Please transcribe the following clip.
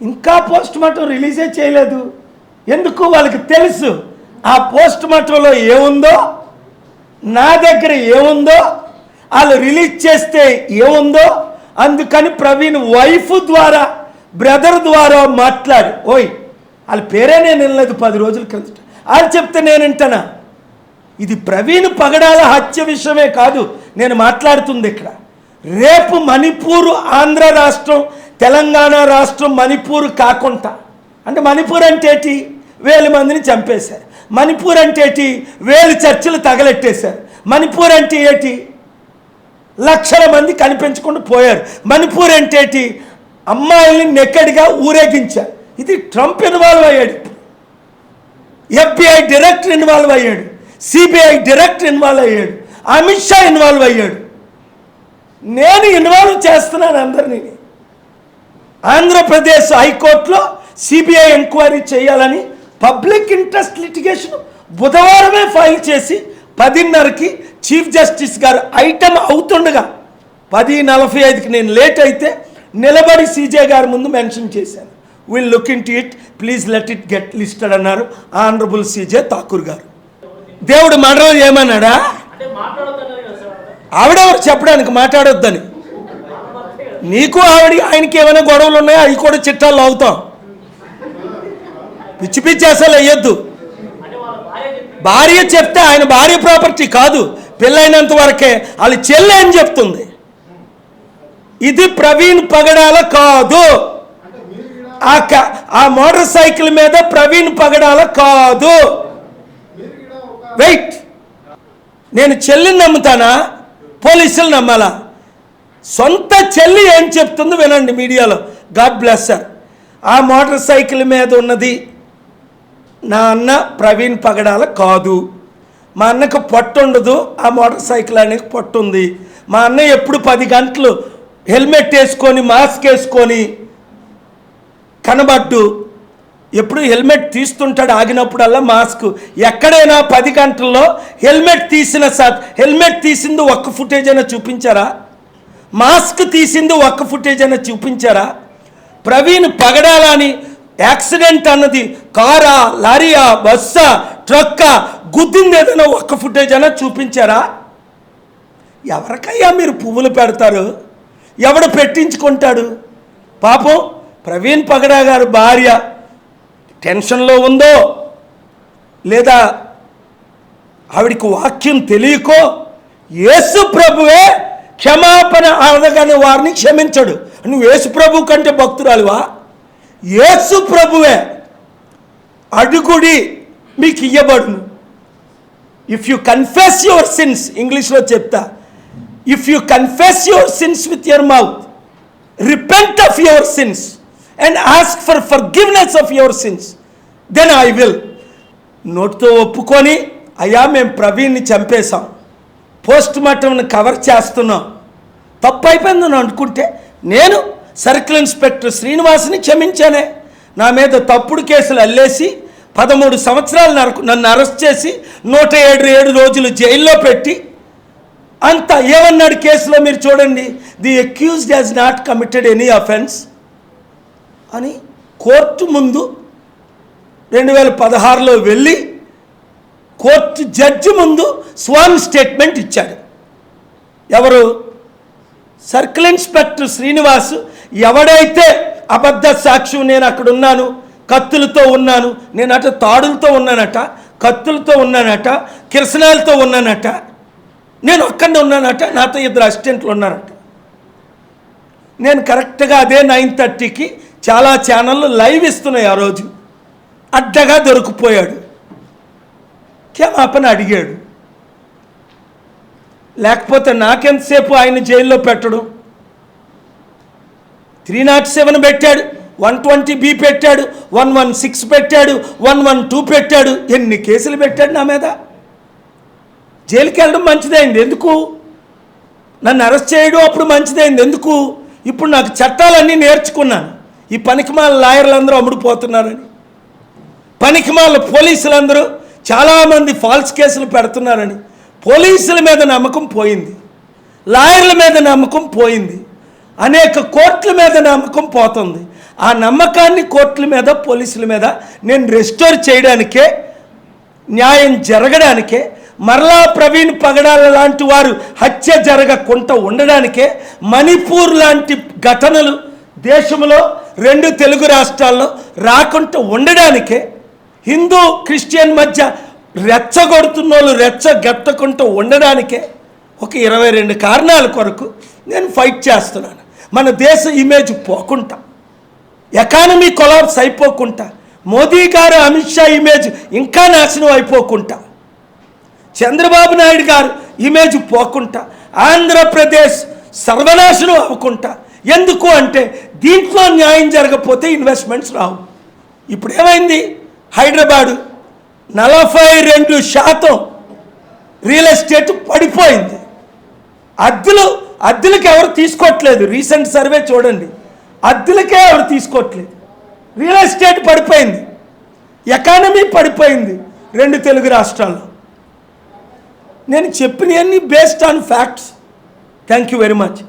ఇంకా post mortem రిలీజే చేయలేదు. ఎందుకు వాళ్ళకి తెలుసు? ఆ పోస్ట్ మార్టంలో ఏముందో? నా దగ్గర ఏముందో? వాళ్ళు రిలీజ్ చేస్తే ఏముందో? అందుకని ప్రవీణ్ వైఫ్ ద్వారా బ్రదర్ ద్వారా మాట్లాడి. ఓయ్ వాళ్ళ పేరే నేను వినలేదు పది రోజుల క్రితం. వాళ్ళు చెప్తే నేను వింటానా? ఇది ప్రవీణ్ పగడాల హత్య విషయమే కాదు. నేను మాట్లాడుతుంది ఇక్కడ. రేపు మణిపూర్ ఆంధ్ర రాష్ట్రం తెలంగాణ రాష్ట్రం మణిపూర్ కాకుండా అంటే మణిపూర్ అంటే ఏంటి? వేల మందిని చంపేశారు. మణిపూర్ అంటే ఏంటి? వేలు చర్చలు తగలెట్టేశారు. మణిపూర్ అంటే ఏంటి? లక్షల మంది కనిపించకుండా పోయారు. మణిపూర్ అంటే ఏంటి? అమ్మాయిల్ని నెక్కడిగా ఊరేగించారు. ఇది ట్రంప్ ఇన్వాల్వ్ అయ్యాడు. ఎఫ్బిఐ డైరెక్టర్ ఇన్వాల్వ్ అయ్యాడు. సిబిఐ డైరెక్టర్ ఇన్వాల్వ్ అయ్యాడు. అమిత్ షా ఇన్వాల్వ్ అయ్యాడు. నేను ఇన్వాల్వ్ చేస్తున్నాను అందరినీ. ఆంధ్రప్రదేశ్ హైకోర్టులో సిబిఐ ఎంక్వైరీ చేయాలని పబ్లిక్ ఇంట్రెస్ట్ లిటిగేషన్ బుధవారమే ఫైల్ చేసి పదిన్నరకి చీఫ్ జస్టిస్ గారు ఐటమ్ అవుతుండగా పది నలభై ఐదుకి నేను లేట్ అయితే నిలబడి సీజే గారి ముందు మెన్షన్ చేశాను. Will look into it please let it get listed అన్నారు ఆనరబుల్ సీజే ఠాకూర్ గారు. దేవుడు కదా సార్. ఆవిడెవరు చెప్పడానికి మాట్లాడొద్దని? నీకు ఆవిడ ఆయనకి ఏమైనా గొడవలు ఉన్నాయో? అవి కూడా చిట్టాలు అవుతాం పిచ్చి పిచ్చి అసలు వేయొద్దు. భార్య చెప్తే ఆయన భార్య ప్రాపర్టీ కాదు. పెళ్ళైనంత వరకే వాళ్ళు చెల్లె అని చెప్తుంది. ఇది ప్రవీణ్ పగడాల కాదు. ఆ క- ఆ మోటార్ సైకిల్ మీద ప్రవీణ్ పగడాల కాదు. వెయిట్. నేను చెల్లిని నమ్ముతానా? పోలీసులు నమ్మాలా? సొంత చెల్లి ఏం చెప్తుందో వినండి మీడియాలో. God bless sir. ఆ మోటార్ సైకిల్ మీద ఉన్నది నా అన్న ప్రవీణ్ పగడాల కాదు. మా అన్నకు పొట్టు ఉండదు ఆ మోటార్ సైకిల్ అనేది పొట్టు ఉంది. మా అన్న ఎప్పుడు పది గంటలు హెల్మెట్ వేసుకొని మాస్క్ వేసుకొని కనబడ్డు. ఎప్పుడు హెల్మెట్ తీస్తుంటాడు ఆగినప్పుడల్లా మాస్క్. ఎక్కడైనా పది గంటల్లో హెల్మెట్ తీసిన సార్ హెల్మెట్ తీసింది ఒక్క ఫుటేజ్ అయినా చూపించారా? మాస్క్ తీసింది ఒక్క ఫుటేజ్ అయినా చూపించారా? ప్రవీణ్ పగడాలని యాక్సిడెంట్ అన్నది కారా లారీయా బస్సా ట్రక్కా గుద్దింది ఏదైనా ఒక్క ఫుటేజ్ అయినా చూపించారా? ఎవరికయ్యా మీరు పువ్వులు పెడతారు? ఎవడు పెట్టించుకుంటాడు? పాపం ప్రవీణ్ పగడా గారు భార్య టెన్షన్లో ఉందో లేదా ఆవిడికి వాక్యం తెలియకో? యేసు ప్రభువే క్షమాపణ అడగని వారిని క్షమించడు. నువ్వు యేసు ప్రభు కంటే భక్తురాలివా? యేసు ప్రభువే అడుగుడి మీకు ఇయ్యబడును. If you confess your sins ఇంగ్లీష్లో చెప్తా. If you confess your sins with your mouth repent of your sins and ask for forgiveness of your sins then I will నోటితో ఒప్పుకొని అయ్యా మేము ప్రవీణ్ని చంపేశాం. పోస్ట్ మార్టంని కవర్ చేస్తున్నాం. తప్పు అయిపోయిందని అనుకుంటే నేను సర్కిల్ ఇన్స్పెక్టర్ శ్రీనివాస్ని క్షమించానే. నా మీద తప్పుడు కేసులు అల్లేసి పదమూడు సంవత్సరాలు నరకు నన్ను అరెస్ట్ చేసి నూట ఏడు ఏడు రోజులు జైల్లో పెట్టి అంత ఏమన్నాడు కేసులో మీరు చూడండి. The accused has not committed any offence అని కోర్టు ముందు రెండు వేల పదహారులో వెళ్ళి కోర్టు జడ్జి ముందు స్వాన్ స్టేట్మెంట్ ఇచ్చాడు. ఎవరు? సర్కిల్ ఇన్స్పెక్టర్ శ్రీనివాస్ ఎవడైతే అబద్ధ సాక్ష్యం నేను అక్కడ ఉన్నాను కత్తులతో ఉన్నాను నేను అట తాడులతో ఉన్నానట కత్తులతో ఉన్నానట కిరసనాలతో ఉన్నానట నేను ఒక్కడే ఉన్నానట నాతో ఇద్దరు అసిస్టెంట్లు ఉన్నారట. నేను కరెక్ట్గా అదే నైన్ థర్టీకి చాలా ఛానళ్ళు లైవ్ ఇస్తున్నాయి ఆ రోజు. అడ్డగా దొరికిపోయాడు. క్షమాపణ అడిగాడు. లేకపోతే నాకెంతసేపు ఆయన జైల్లో పెట్టడం? త్రీ నాట్ సెవెన్ పెట్టాడు వన్ ట్వంటీ బి పెట్టాడు వన్ వన్ సిక్స్ పెట్టాడు వన్ వన్ టూ పెట్టాడు. ఎన్ని కేసులు పెట్టాడు నా మీద? జైలుకి వెళ్ళడం మంచిదైంది. ఎందుకు? నన్ను అరెస్ట్ చేయడం అప్పుడు మంచిదైంది. ఎందుకు? ఇప్పుడు నాకు చట్టాలన్నీ నేర్చుకున్నాను. ఈ పనికిమాల లాయర్లందరూ అమ్ముడుపోతున్నారని. పనికిమాల పోలీసులందరూ చాలామంది ఫాల్స్ కేసులు పెడుతున్నారని పోలీసుల మీద నమ్మకం పోయింది లాయర్ల మీద నమ్మకం పోయింది అనేక కోర్టుల మీద నమ్మకం పోతుంది. ఆ నమ్మకాన్ని కోర్టుల మీద పోలీసుల మీద నేను రెస్టోర్ చేయడానికే న్యాయం జరగడానికే మరలా ప్రవీణ్ పగడాల లాంటి వారు హత్య జరగకుండా ఉండడానికే మణిపూర్ లాంటి ఘటనలు దేశంలో రెండు తెలుగు రాష్ట్రాల్లో రాకుండా ఉండడానికే హిందూ క్రిస్టియన్ మధ్య రెచ్చగొడుతున్న వాళ్ళు రెచ్చగట్టకుండా ఉండడానికే ఒక ఇరవై రెండు కారణాల కొరకు నేను ఫైట్ చేస్తున్నాను. మన దేశ ఇమేజ్ పోకుండా ఎకానమీ కొలాబ్స్ అయిపోకుండా మోదీ గారు అమిత్ షా ఇమేజ్ ఇంకా నాశనం అయిపోకుండా చంద్రబాబు నాయుడు గారు ఇమేజ్ పోకుండా ఆంధ్రప్రదేశ్ సర్వనాశనం అవ్వకుండా ఎందుకు అంటే దీంట్లో న్యాయం జరగకపోతే ఇన్వెస్ట్మెంట్స్ రావు. ఇప్పుడు ఏమైంది హైదరాబాదు నలభై రెండు శాతం రియల్ ఎస్టేట్ పడిపోయింది. అద్దెలు అద్దెలకు ఎవరు తీసుకోవట్లేదు రీసెంట్ సర్వే చూడండి. అద్దెలకే ఎవరు తీసుకోవట్లేదు రియల్ ఎస్టేట్ పడిపోయింది. ఎకానమీ పడిపోయింది రెండు తెలుగు రాష్ట్రాల్లో. నేను చెప్పినవన్నీ based on facts thank you very much